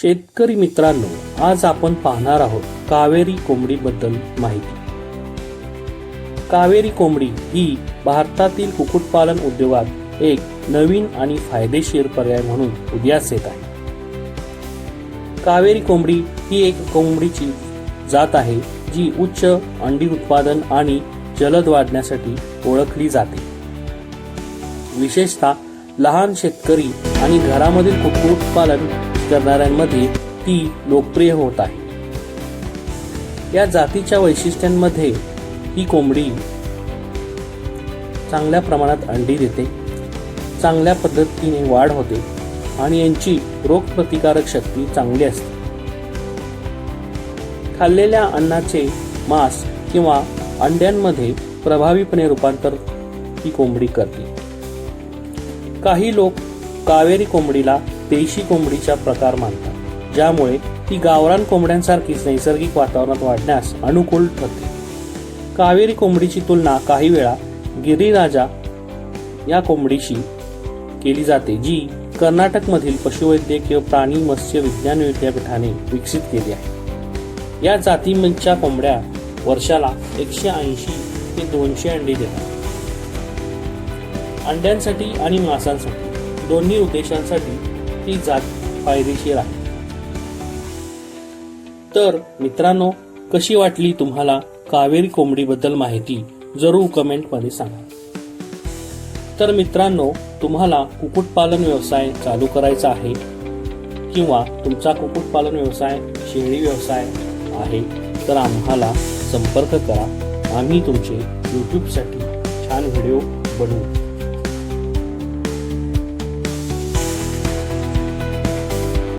शेतकरी मित्रांनो आज आपण पाहणार आहोत कावेरी कोंबडीबद्दल माहिती. कावेरी कोंबडी ही भारतातील कुक्कुटपालन उद्योगात एक नवीन आणि फायदेशीर पर्याय म्हणून उदयास येत आहे. कावेरी कोंबडी ही एक कोंबडीची जात आहे जी उच्च अंडी उत्पादन आणि जलद वाढण्यासाठी ओळखली जाते. विशेषतः लहान शेतकरी आणि घरामधील कुक्कुटपालन करणाऱ्यांमध्ये ती लोकप्रिय होत आहे. या जातीच्या वैशिष्ट्यांमध्ये ही कोंबडी चांगल्या प्रमाणात अंडी देते चांगल्या पद्धतीने वाढ होते आणि यांची रोगप्रतिकारक शक्ती चांगली असते. खाल्लेल्या अन्नाचे मांस किंवा अंड्यांमध्ये प्रभावीपणे रूपांतर ही कोंबडी करते. काही लोक कावेरी कोंबडीला देशी कोंबडीचा प्रकार मानतात ज्यामुळे ती गावरान कोंबड्यांसारखीच नैसर्गिक वातावरणात वाढण्यास अनुकूल ठरते. कावेरी कोंबडीची तुलना काही वेळा गिरिराजा या कोंबडीशी केली जाते जी कर्नाटकमधील पशुवैद्यकीय प्राणी मत्स्य विज्ञान विद्यापीठाने विकसित केली आहे. या जातींच्या कोंबड्या वर्षाला एकशे ऐंशी ते दोनशे अंडी देतात. अंड्यांसाठी आणि मांसांसाठी दोन्ही उद्देशांसाठी ती जात फायदेशीर आहे तर मित्रांनो कशी वाटली तुम्हाला कावेरी कोंबडीबद्दल माहिती जरूर कमेंटमध्ये सांगा. तर मित्रांनो तुम्हाला कुक्कुटपालन व्यवसाय चालू करायचा आहे किंवा तुमचा कुक्कुटपालन व्यवसाय शेळी व्यवसाय आहे तर आम्हाला संपर्क करा. आम्ही तुमचे यूट्यूबसाठी छान व्हिडिओ बनवू.